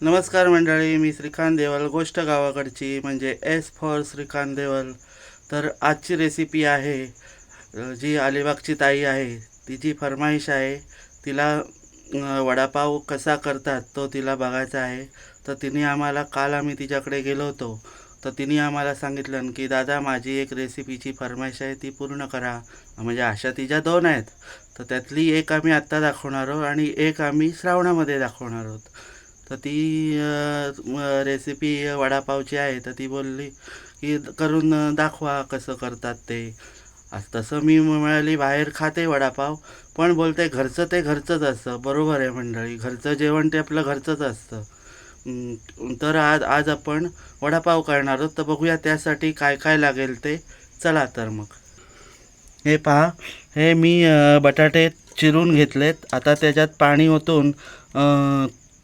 नमस्कार मंडळी मी श्रीकांत देवल. गोष्ट गावाकडची म्हणजे एस फॉर श्रीकांत देवल. तर आजची रेसिपी आहे जी अलिबागची ताई आहे तिची फरमाईश आहे तिला वडापाव कसा करतात तो तिला बघायचा आहे. तर तिने आम्हाला काल आम्ही तिच्याकडे गेलो होतो. तर तिने आम्हाला सांगितलं की दादा माझी एक रेसिपीची फरमाईश आहे ती पूर्ण करा. म्हणजे अशा तिच्या दोन आहेत. तर त्यातली एक आम्ही आत्ता दाखवणार आहोत आणि एक आम्ही श्रावणामध्ये दाखवणार आहोत. तर ती रेसिपी वडापावची आहे तर ती बोलली की करून दाखवा कसं करतात ते. आज तसं मी मिळाली बाहेर खाते वडापाव पण बोलते घरचं ते घरचंच असतं. बरोबर आहे मंडळी घरचं जेवण ते आपलं घरचंच असतं. तर आज आज आपण वडापाव करणार आहोत तर बघूया त्यासाठी काय काय लागेल ते. चला तर मग. हे पहा हे मी बटाटे चिरून घेतलेत. आता त्याच्यात पाणी ओतून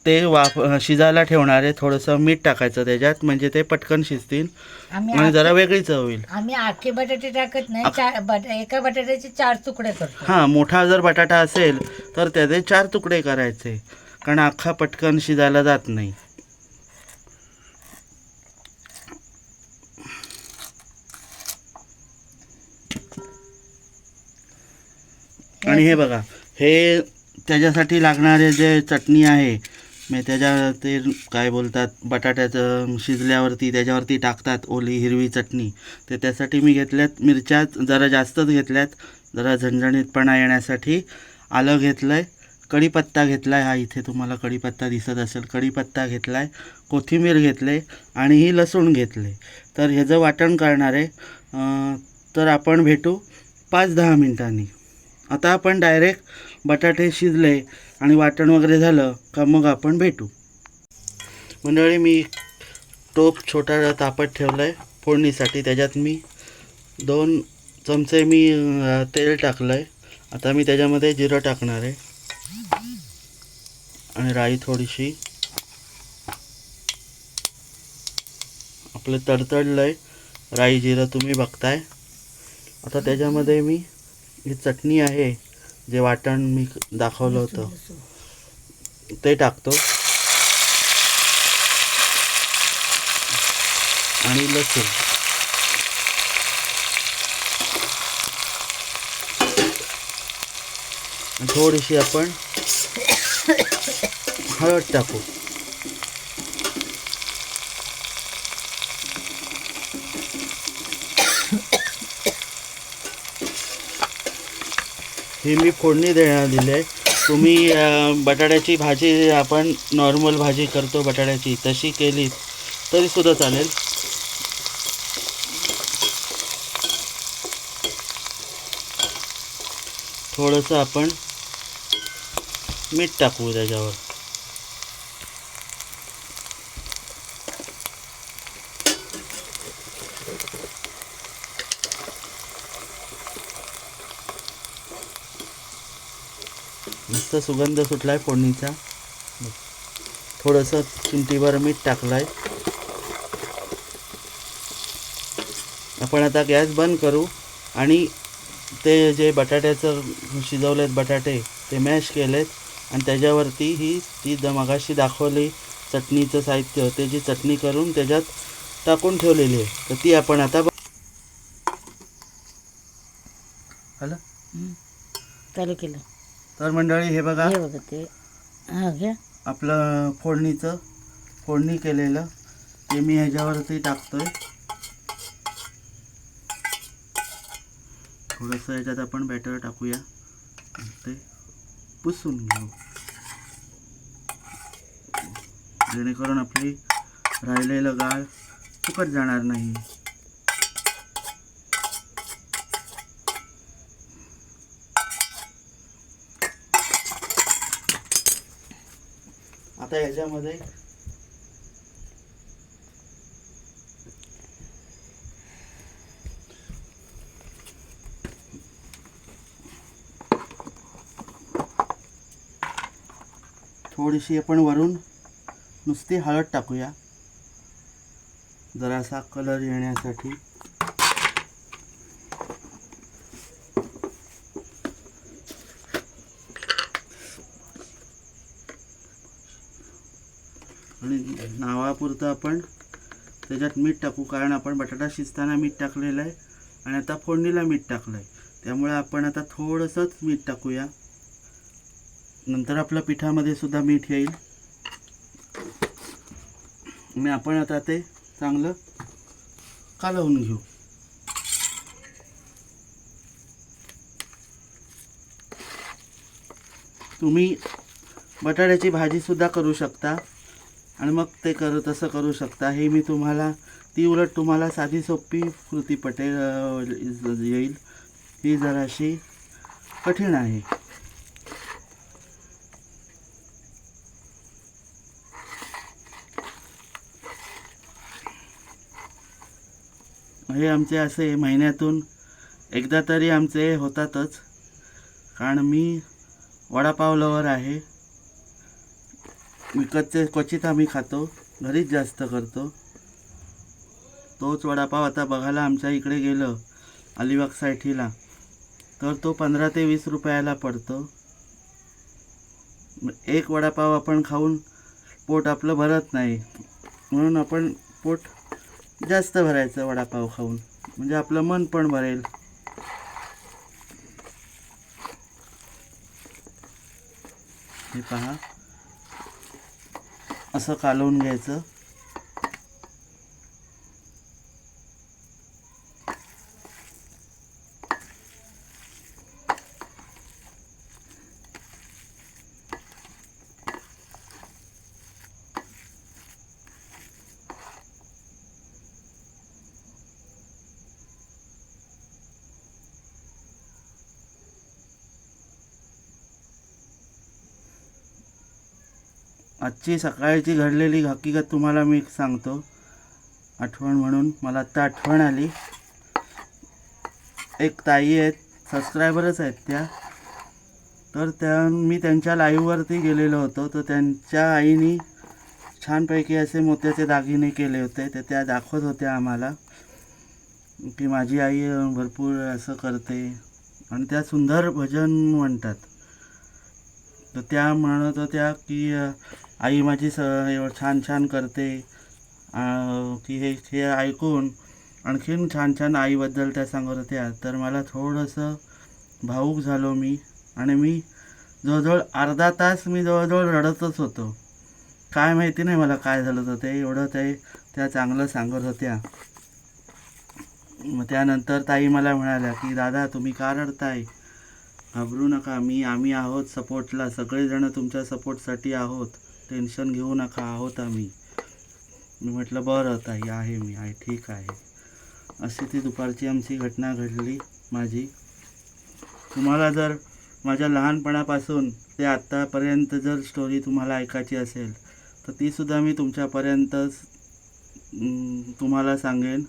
ते वाफ शिजायला ठेवणार थोडंसं मीठ टाकायचं त्याच्यात म्हणजे ते पटकन शिजतील. आम्ही आणि जरा आखे- वेगळी चव होईल आम्ही आखे बटाटे टाकत नाही चार बट एका बटाट्याचे चार तुकडे करतो. हां मोठा जर बटाटा असेल तर त्याचे चार तुकडे करायचे. कारण अख्खा पटकन शिजायला जात नाही. आणि हे बघा हे त्याच्यासाठी लागणारे जे चटणी आहे मी त्याच्या ते काय बोलतात? बटाट्याचं शिजल्यावरती त्याच्यावरती टाकतात ओली हिरवी चटणी. ते त्यासाठी मी घेतल्यात मिरच्या जरा जास्तच घेतल्यात. जरा झणझणीतपणा येण्यासाठी आलं घेतलं आहे कढीपत्ता घेतला आहे हा इथे तुम्हाला कढीपत्ता दिसत असेल. कढीपत्ता घेतला आहे कोथिंबीर घेतले आणि ही लसूण घेतले तर ह्याचं वाटण करणार आहे. तर आपण भेटू पाच दहा मिनिटांनी. आता आपण डायरेक्ट बटाटे शिजले आणि वाटण वगैरे झालं का मग आपण भेटू. मंडळी मी टोप छोटा तापत ठेवला आहे फोडणीसाठी त्याच्यात मी दोन चमचे मी तेल टाकलं आहे आता मी त्याच्यामध्ये जिरं टाकणार आहे. आणि राई थोडीशी. आपलं तडतडलं आहे राई जिरं तुम्ही बघताय. आता त्याच्यामध्ये मी ही चटणी आहे जे वाटण मी दाखवलं होतं. ते टाकतो. आणि लसूण. थोडीशी आपण हळद टाकू. ही मी फोडणी देणार दिली आहे तुम्ही बटाट्याची भाजी आपण नॉर्मल भाजी करतो बटाट्याची तशी केली तरीसुद्धा चालेल. थोडंसं आपण मीठ टाकू त्याच्यावर. मस्त सुगंध सुटलाय फोडणीचा. थोडंसं चिमटीभर मीठ टाकलाय. आपण आता गॅस बंद करू आणि ते जे बटाट्याचं शिजवलेत बटाटे ते मॅश केलेत आणि त्याच्यावरती ही ती द मगाशी दाखवली चटणीचं साहित्य त्याची चटणी करून त्याच्यात टाकून ठेवलेली आहे. तर ती आपण आता आलं चालू केलं. तर मंडळी हे बघा. हे बघा ते. हा घ्या. आपलं फोडणीचं फोडणी केलेलं ते मी ह्याच्यावरती टाकतोय. थोडंसं ह्याच्यात आपण बॅटर टाकूया. ते पुसून घेऊ. जेणेकरून आपली राहिलेलं गाळ फुकट जाणार नाही. आता ह्याच्यामध्ये थोडीशी आपण वरून नुसती हळद टाकूया. जरासा कलर येण्यासाठी. आणि नावापुरतं आपण त्याच्यात मीठ टाकू कारण आपण बटाटा शिजताना मीठ टाकलेलं आहे आणि आता फोडणीला मीठ टाकलं आहे. त्यामुळे आपण आता थोडंसंच मीठ टाकूया. नंतर आपल्या पिठामध्ये सुद्धा मीठ येईल. आणि आपण आता ते चांगलं कालवून घेऊ. तुम्ही बटाट्याची भाजीसुद्धा करू शकता. आणि मग ते करू तसं करू शकता. हे मी तुम्हाला ती उलट तुम्हाला साधी सोपी कृती पटेल येईल. ही जराशी कठीण आहे. हे आमचे असे महिन्यातून एकदा तरी आमचे होतातच. कारण मी वडापाव लवर आहे. विकतचे क्वचित आम्ही खातो घरीच जास्त करतो. तोच वडापाव आता बघायला आमच्या इकडे गेलं अलिबाग सायठीला तर तो पंधरा ते वीस रुपयाला पडतो. एक वडापाव आपण खाऊन पोट आपलं भरत नाही. म्हणून आपण पोट जास्त भरायचं वडापाव खाऊन. म्हणजे आपलं मन पण भरेल. हे पहा. असं कालवून घ्यायचं. आजची सकाळची घडलेली हकीकत तुम्हाला मी सांगतो. आठवण म्हणून. मला आत्ता आठवण आली. एक ताई आहेत सबस्क्रायबरच आहेत त्या. तर त्या मी त्यांच्या लाईव्हवरती गेलेलो होतो. तर त्यांच्या आईनी छानपैकी असे मोत्याचे दागिने केले होते. तर त्या दाखवत होत्या आम्हाला की माझी आई भरपूर असं करते. आणि त्या सुंदर भजन म्हणतात. तर त्या म्हणत होत्या की आई माझी स एवढं छान छान करते. की हे हे ऐकून आणखीन छान छान आईबद्दल त्या सांगत होत्या. तर मला थोडंसं भाऊक झालो मी आणि मी जवळजवळ अर्धा तास मी जवळजवळ रडतच होतो. काय माहिती नाही मला काय झालं होतं ते एवढं ते त्या चांगलं सांगत होत्या. मग त्यानंतर ताई मला म्हणाल्या की दादा तुम्ही का रडताय? घाबरू नका. मी आम्ही आहोत सपोर्टला. सगळेजणं तुमच्या सपोर्टसाठी आहोत. टेन्शन घेऊ नका आहोत आम्ही. मी म्हटलं बरं ताई आहे मी आहे ठीक आहे. अशी ती दुपारची आमची घटना घडली माझी. तुम्हाला जर माझ्या लहानपणापासून ते आत्तापर्यंत जर स्टोरी तुम्हाला ऐकायची असेल तर तीसुद्धा मी तुमच्यापर्यंत तुम्हाला सांगेन.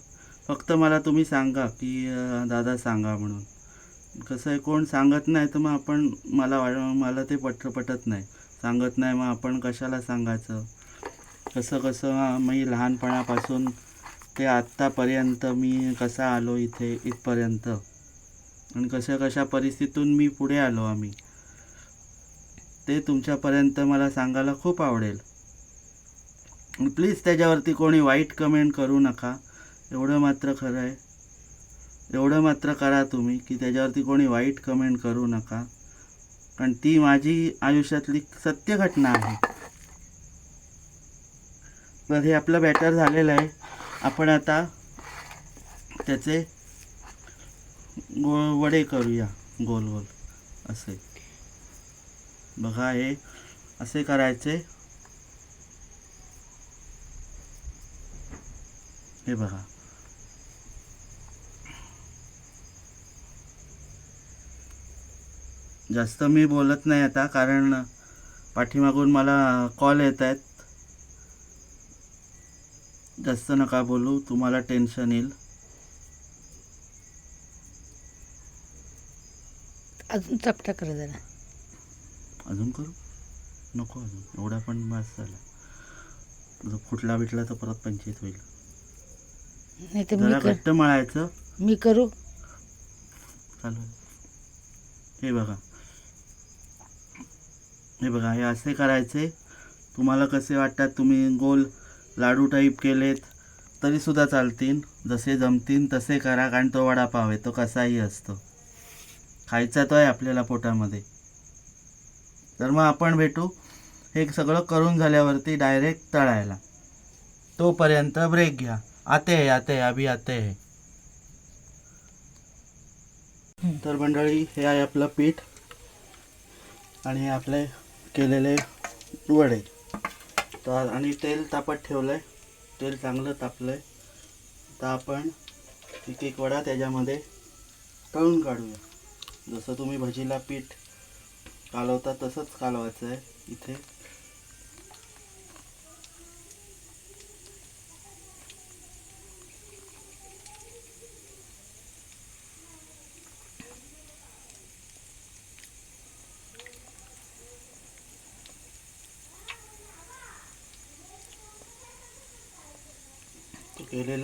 फक्त मला तुम्ही सांगा की दादा सांगा म्हणून. कसं आहे कोण सांगत नाही तर मग आपण मला वाट मला ते पट पटत नाही. सांगत नाही मग आपण कशाला सांगायचं? कसं कसं मी लहानपणापासून ते आत्तापर्यंत मी कसा आलो इथे इथपर्यंत? आणि कशा कशा परिस्थितीतून मी पुढे आलो आम्ही? ते तुमच्यापर्यंत मला सांगायला खूप आवडेल. प्लीज त्याच्यावरती कोणी वाईट कमेंट करू नका. एवढं मात्र खरं आहे. एवढं मात्र करा तुम्ही की त्याच्यावरती कोणी वाईट कमेंट करू नका. कारण ती माझी आयुष्यातली सत्य घटना आहे. तर हे आपलं बॅटर झालेलं आहे. आपण आता त्याचे गोळ वडे करूया गोल गोल असे. बघा हे असे करायचे. हे बघा. जास्त मी बोलत नाही आता कारण पाठीमागून मला कॉल येत आहेत. जास्त नका बोलू तुम्हाला टेन्शन येईल. अजून चपटा कर जरा. अजून करू? नको अजून एवढा पण बस झाला. जर फुटला बिटला तर परत पंचायत होईल. नाही तर मी जरा कर. घट्ट मळायचं. मी करू. चालू आहे. हे बघा. हे बघा हे असे करायचे. तुम्हाला कसे वाटतात? तुम्ही गोल लाडू टाईप केलेत तरीसुद्धा चालतील. जसे जमतील तसे करा कारण तो वडापाव आहे तो कसाही असतो. खायचा तो आहे आपल्याला पोटामध्ये. तर मग आपण भेटू. हे सगळं करून झाल्यावरती डायरेक्ट तळायला. तोपर्यंत ब्रेक घ्या. आते आहे आते आहे अभि आते आहे. तर मंडळी हे आहे आपलं पीठ. आणि हे आपले केलेले वडे तर आणि तेल तापत ठेवलं आहे तेल चांगलं तापलं आहे तर आपण एक एक वडा त्याच्यामध्ये तळून काढूया. जसं तुम्ही भजीला पीठ कालवता तसंच कालवायचं आहे इथे.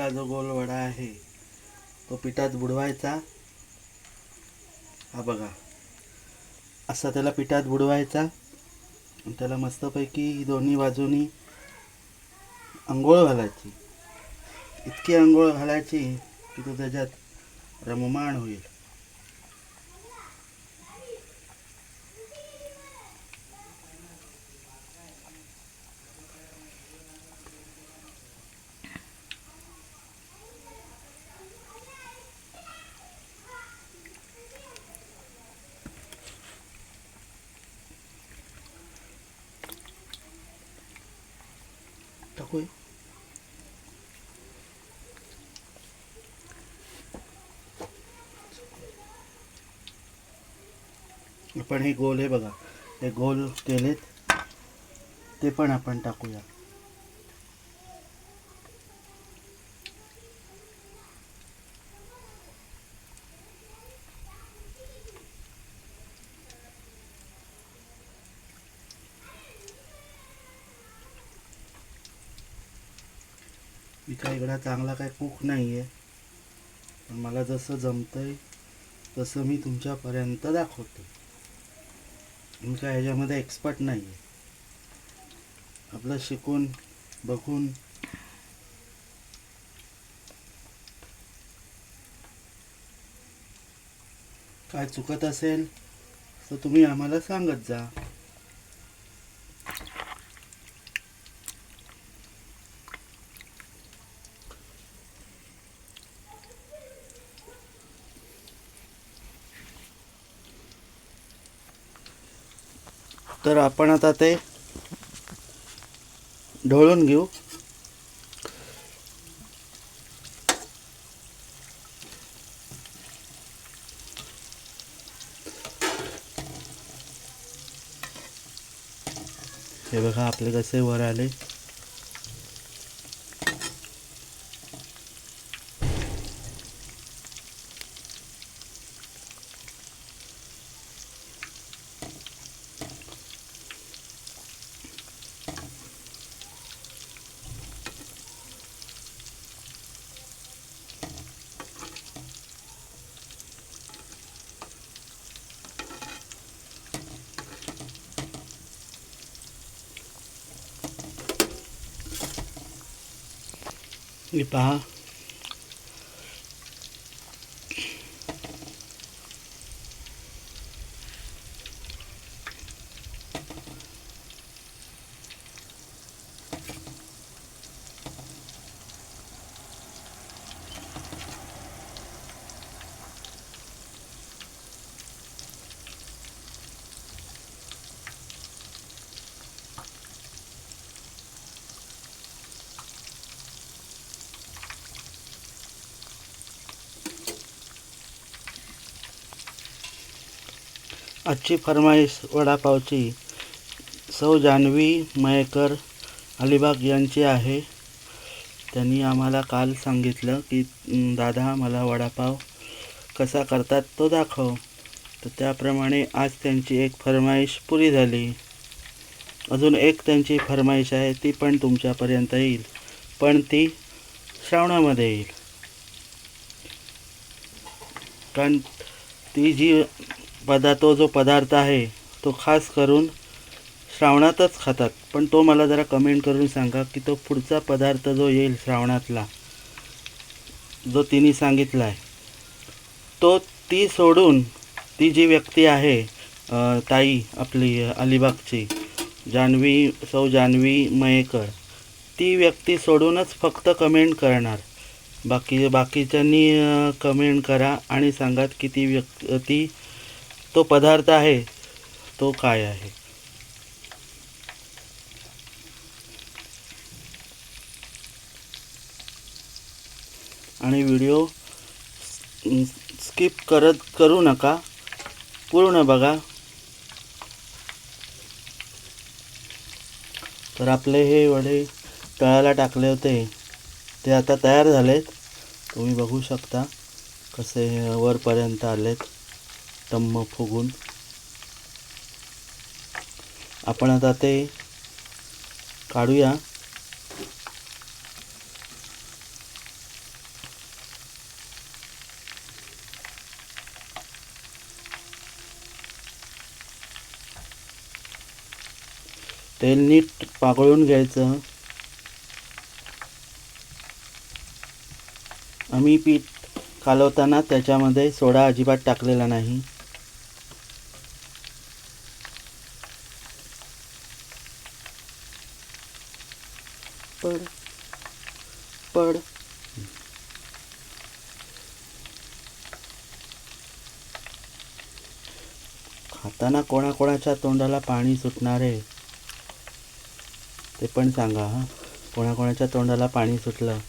तो जो गोल वडा आहे तो पिठात बुडवायचा. हा बघा. असा त्याला पिठात बुडवायचा. त्याला मस्तपैकी दोन्ही बाजूनी आंघोळ घालायची. इतकी आंघोळ घालायची की तो त्याच्यात रममाण होईल. टाकूया आपण हे गोल हे बघा. हे गोल केलेत. ते पण आपण टाकूया. इकडा चांगला काय कुक नाही आहे पण मला जसं जमतंय तसं मी तुमच्यापर्यंत दाखवतो. मी काय ह्याच्यामध्ये एक्सपर्ट नाही आहे आपलं शिकून बघून. काय चुकत असेल तर तुम्ही आम्हाला सांगत जा. तर आपण आता ते ढवळून घेऊ. हे बघा आपले कसे वर आले. हे पहा आजची फरमाईश वडापावची. सौ जान्हवी मयेकर अलिबाग यांची आहे. त्यांनी आम्हाला काल सांगितलं की दादा मला वडापाव कसा करतात तो दाखव. तर त्याप्रमाणे आज त्यांची एक फरमाईश पुरी झाली. अजून एक त्यांची फरमाईश आहे ती पण तुमच्यापर्यंत येईल पण ती श्रावणामध्ये येईल. कारण ती जी पदा तो जो पदार्थ आहे तो खास करून श्रावणातच खातात. पण तो मला जरा कमेंट करून सांगा की तो पुढचा पदार्थ जो येईल श्रावणातला जो तिने सांगितला आहे तो ती सोडून ती जी व्यक्ती आहे ताई आपली अलिबागची जान्हवी सौ जान्हवी मयेकर ती व्यक्ती सोडूनच फक्त कमेंट करणार. बाकी बाकीच्यांनी कमेंट करा आणि सांगात की ती व्यक् ती तो पदार्थ आहे तो काय आहे? आणि व्हिडिओ स्किप करत करू नका पूर्ण बघा. तर आपले हे वडे तळाला टाकले होते ते आता तयार झालेत. तुम्ही बघू शकता कसे वरपर्यंत आलेत. तम्म फुगून. आपण आता ते काढूया. तेल नीट पाकळून घ्यायचं. आम्ही पीठ कालवताना त्याच्यामध्ये सोडा अजिबात टाकलेला नाही. कोणाकोणाच्या तोंडाला पाणी सुटणार? आहे ते पण सांगा हां. कोणाकोणाच्या तोंडाला पाणी सुटलं?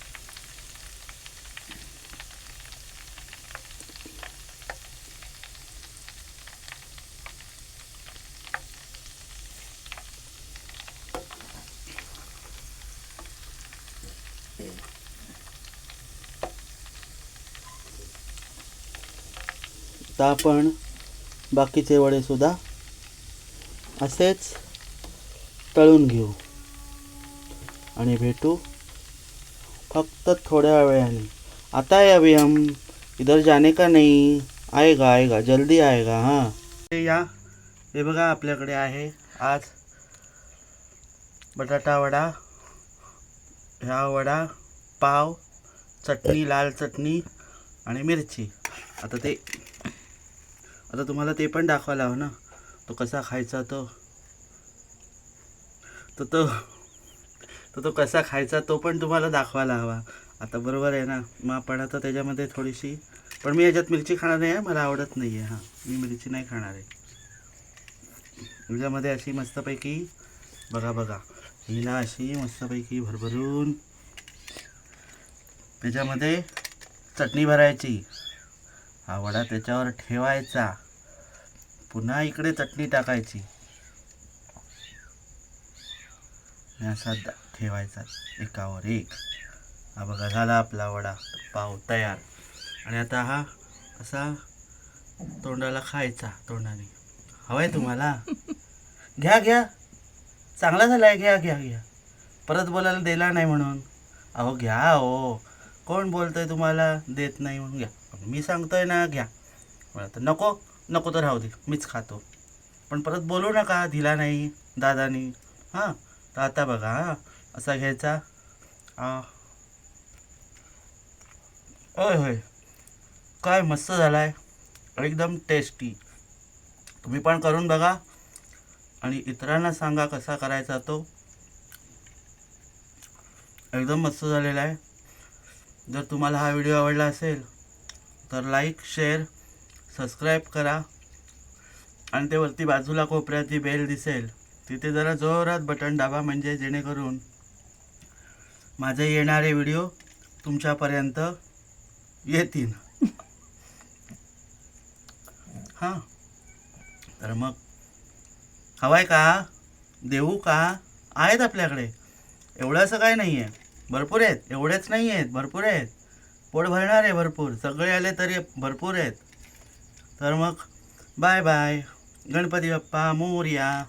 आपण बाकीचे वडेसुद्धा असेच तळून घेऊ आणि भेटू फक्त थोड्या वेळाने. आता या अभी हम इधर जाने का नाही? आएगा आएगा. जल्दी आएगा हां. या हे बघा आपल्याकडे आहे आज बटाटा वडा ह्या वडा पाव चटणी लाल चटणी आणि मिरची. आता ते आता तुम्हाला ते पण दाखवायला हवं ना? तो कसा खायचा तो? तो तो तर तो कसा खायचा तो पण तुम्हाला दाखवायला हवा. आता बरोबर आहे ना? मग आपण आता त्याच्यामध्ये थोडीशी पण मी याच्यात मिरची खाणार नाही आहे मला आवडत नाही आहे हां. मी मिरची नाही खाणार आहे. याच्यामध्ये अशी मस्तपैकी बघा बघा. हिला अशी मस्तपैकी भरभरून त्याच्यामध्ये चटणी भरायची. हा वडा त्याच्यावर ठेवायचा. पुन्हा इकडे चटणी टाकायची. असा ठेवायचा एकावर एक. हा बघा झाला आपला वडा. पाव तयार. आणि आता हा असा तोंडाला खायचा तोंडाने. हवाय तुम्हाला? घ्या घ्या. चांगला झाला आहे घ्या घ्या घ्या. परत बोलायला दिला नाही म्हणून. अहो घ्या हो कोण बोलतंय तुम्हाला? देत नाही म्हणून घ्या. मी सांगतोय ना घ्या. मला तर नको. नको तर राहू दे मीच खातो. पण परत बोलू नका दिला नाही दादानी. हां तर आता बघा हां असा घ्यायचा. होय होय. काय मस्त झाला आहे एकदम टेस्टी तुम्ही पण करून बघा. आणि इतरांना सांगा कसा करायचा तो. एकदम मस्त झालेला आहे. जर तुम्हाला हा व्हिडिओ आवडला असेल तर लाईक शेअर सबस्क्राईब करा. आणि ते वरती बाजूला कोपऱ्यात ती बेल दिसेल. तिथे जरा जोरात बटन दाबा म्हणजे जेणेकरून माझे येणारे व्हिडिओ तुमच्यापर्यंत येतील. हां. तर मग हवाय का? देऊ का? आहेत आपल्याकडे. एवढं असं काय नाही आहे भरपूर आहेत. एवढेच नाही आहेत भरपूर आहेत. पोट भरणार आहे भरपूर. सगळे आले तरी भरपूर आहेत. तर मग बाय बाय. गणपती बाप्पा मोर्या.